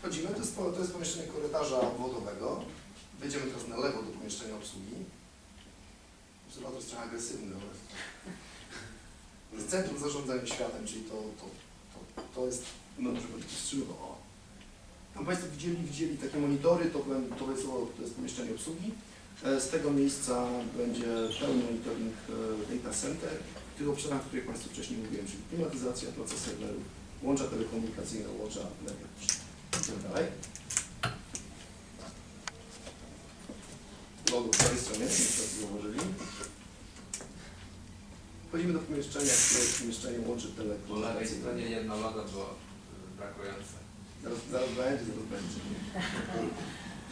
Wchodzimy, to jest, to jest pomieszczenie korytarza obwodowego. Wejdziemy teraz na lewo do pomieszczenia obsługi. Obserwator jest trochę agresywny, ale jest centrum zarządzania światem, czyli to, to, to, to jest, no żeby wstrzymywał. O. Tam Państwo widzieli, widzieli takie monitory, to, to, jest, to jest pomieszczenie obsługi. E, Z tego miejsca będzie pełny monitoring e, data center, w tych obszarach, o których Państwu wcześniej mówiłem, czyli klimatyzacja, praca serwerów, łącza telekomunikacyjne, łącza energetyczne. Idziemy dalej. Logo po prawej stronie, czy zauważyli. Wchodzimy do pomieszczenia, które jest pomieszczeniem łączy Po lewej stronie jedno logo było brakujące. Zaraz, zaraz będzie, zaraz będzie.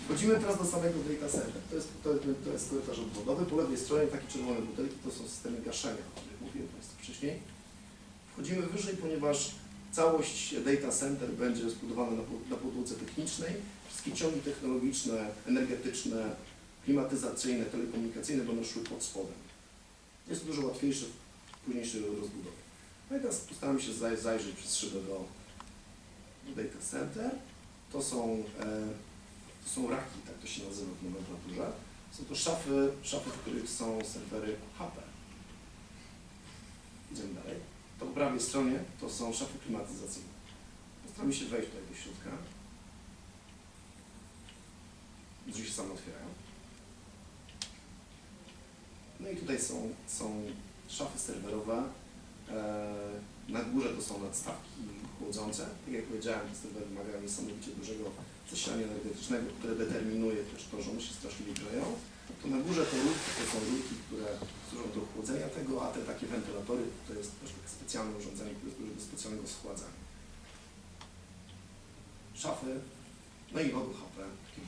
Wchodzimy teraz do samego data center. To jest, to, to, to jest korytarz obwodowy. Po lewej stronie takie czerwone butelki to są systemy gaszenia, o których mówiłem Państwu wcześniej. Wchodzimy wyżej, ponieważ całość data center będzie zbudowana na, po- na podłodze technicznej. Wszystkie ciągi technologiczne, energetyczne, klimatyzacyjne, telekomunikacyjne będą szły pod spodem. Jest to dużo łatwiejsze w późniejszej rozbudowie. No i teraz postaramy się zaj- zajrzeć przez szybę do data center. To są, e, to są raki, tak to się nazywa w nomenklaturze. Są to szafy, szafy, w których są serwery HP. Idziemy dalej. To po prawej stronie to są szafy klimatyzacyjne. Postaramy się wejść tutaj do środka. Drzwi się same otwierają. No i tutaj są, są szafy serwerowe. E, na górze to są nadstawki chłodzące. Tak jak powiedziałem, serwery wymagają niesamowicie dużego zasilania energetycznego, które determinuje też to, że one się straszliwie grzeją. To na górze te rurki to są rurki, które służą do chłodzenia tego, a te takie wentylatory to jest też takie specjalne urządzenie, które służy do specjalnego schładzania. Szafy, no i logo HP, takie